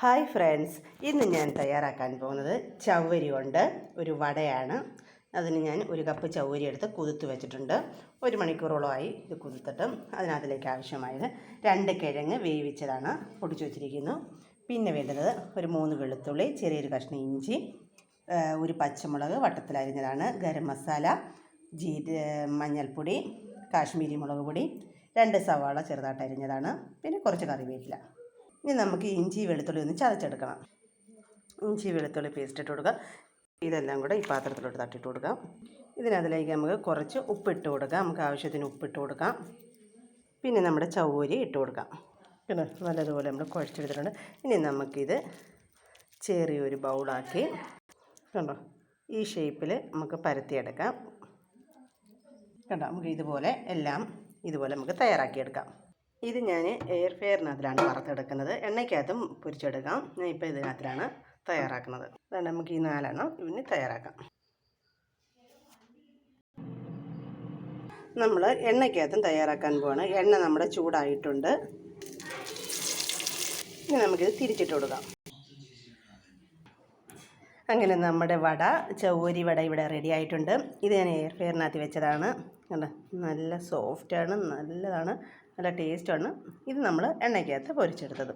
Hi friends ഇന്ന് ഞാൻ തയ്യാറാക്കാൻ പോകുന്നത് ചവ്വരി കൊണ്ട് ഒരു വടയാണ്. അതിന് ഞാൻ ഒരു കപ്പ് ചവ്വരി എടുത്ത് കുതിർത്ത് വെച്ചിട്ടുണ്ട്. ഒരു മണിക്കൂറോളമായി ഇത് കുതിർത്തിട്ട് അതിനകത്തിലേക്ക് ആവശ്യമായത് രണ്ട് കിഴങ്ങ് വേവിച്ചതാണ് പൊടിച്ചു വെച്ചിരിക്കുന്നു. പിന്നെ വേണ്ടത് ഒരു മൂന്ന് വെളുത്തുള്ളി ചെറിയൊരു കഷ്ണം ഇഞ്ചി ഒരു പച്ചമുളക് വട്ടത്തിലരിഞ്ഞതാണ് ഗരം മസാല ജീ മഞ്ഞൾപ്പൊടി കാശ്മീരി മുളക് പൊടി രണ്ട് സവാള ചെറുതായിട്ട് അരിഞ്ഞതാണ്. പിന്നെ കുറച്ച് കറിവേപ്പില. ഇനി നമുക്ക് ഇഞ്ചി വെളുത്തുള്ളി ഒന്ന് ചതച്ചെടുക്കണം. ഇഞ്ചി വെളുത്തുള്ളി പേസ്റ്റ് ഇട്ട് കൊടുക്കുക ഇതെല്ലാം കൂടെ ഈ പാത്രത്തിലോട്ട് തട്ടിട്ട് കൊടുക്കാം. ഇതിനകത്തിലേക്ക് നമുക്ക് കുറച്ച് ഉപ്പിട്ട് കൊടുക്കാം. നമുക്ക് ആവശ്യത്തിന് ഉപ്പിട്ട് കൊടുക്കാം. പിന്നെ നമ്മുടെ ചൗരി ഇട്ട് കൊടുക്കാം. പിന്നെ നല്ലതുപോലെ നമ്മൾ കുഴച്ചെടുത്തിട്ടുണ്ട്. ഇനി നമുക്കിത് ചെറിയൊരു ബൗളാക്കി കണ്ടോ? ഈ ഷേപ്പിൽ നമുക്ക് പരത്തിയെടുക്കാം. കണ്ടോ? നമുക്ക് ഇതുപോലെ എല്ലാം ഇതുപോലെ നമുക്ക് തയ്യാറാക്കിയെടുക്കാം. ഇത് ഞാൻ എയർ ഫെയറിനകത്തിലാണ് വറുത്തെടുക്കുന്നത്. എണ്ണയ്ക്കകത്തും പൊരിച്ചെടുക്കാം. ഞാൻ ഇപ്പോൾ ഇതിനകത്തിലാണ് തയ്യാറാക്കുന്നത്. അതുകൊണ്ട് നമുക്ക് ഈ നാലെണ്ണം ഇവന് തയ്യാറാക്കാം. നമ്മൾ എണ്ണയ്ക്കകത്തും തയ്യാറാക്കാൻ പോവാണ്. എണ്ണ നമ്മുടെ ചൂടായിട്ടുണ്ട്. ഇനി നമുക്കിത് തിരിച്ചിട്ട് കൊടുക്കാം. അങ്ങനെ നമ്മുടെ വട ചൗരി വട ഇവിടെ റെഡി ആയിട്ടുണ്ട്. ഇത് ഞാൻ എയർ ഫെയറിനകത്ത് വെച്ചതാണ്. കണ്ടോ? നല്ല സോഫ്റ്റാണ് നല്ലതാണ്. നല്ല ടേസ്റ്റാണ്. ഇത് നമ്മൾ എണ്ണയ്ക്കകത്ത് പൊരിച്ചെടുത്തത്.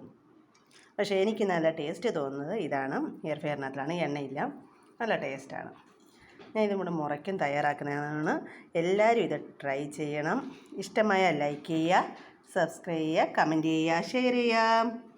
പക്ഷേ എനിക്ക് നല്ല ടേസ്റ്റ് തോന്നുന്നത് ഇതാണ്. എയർ ഫെയറിനകത്തിലാണ് എണ്ണയില്ല. നല്ല ടേസ്റ്റാണ്. ഞാൻ ഇതും കൂടെ മുറയ്ക്കും തയ്യാറാക്കുന്നതാണ്. എല്ലാവരും ഇത് ട്രൈ ചെയ്യണം. ഇഷ്ടമായ ലൈക്ക് ചെയ്യുക സബ്സ്ക്രൈബ് ചെയ്യുക കമന്റ് ചെയ്യുക ഷെയർ ചെയ്യുക.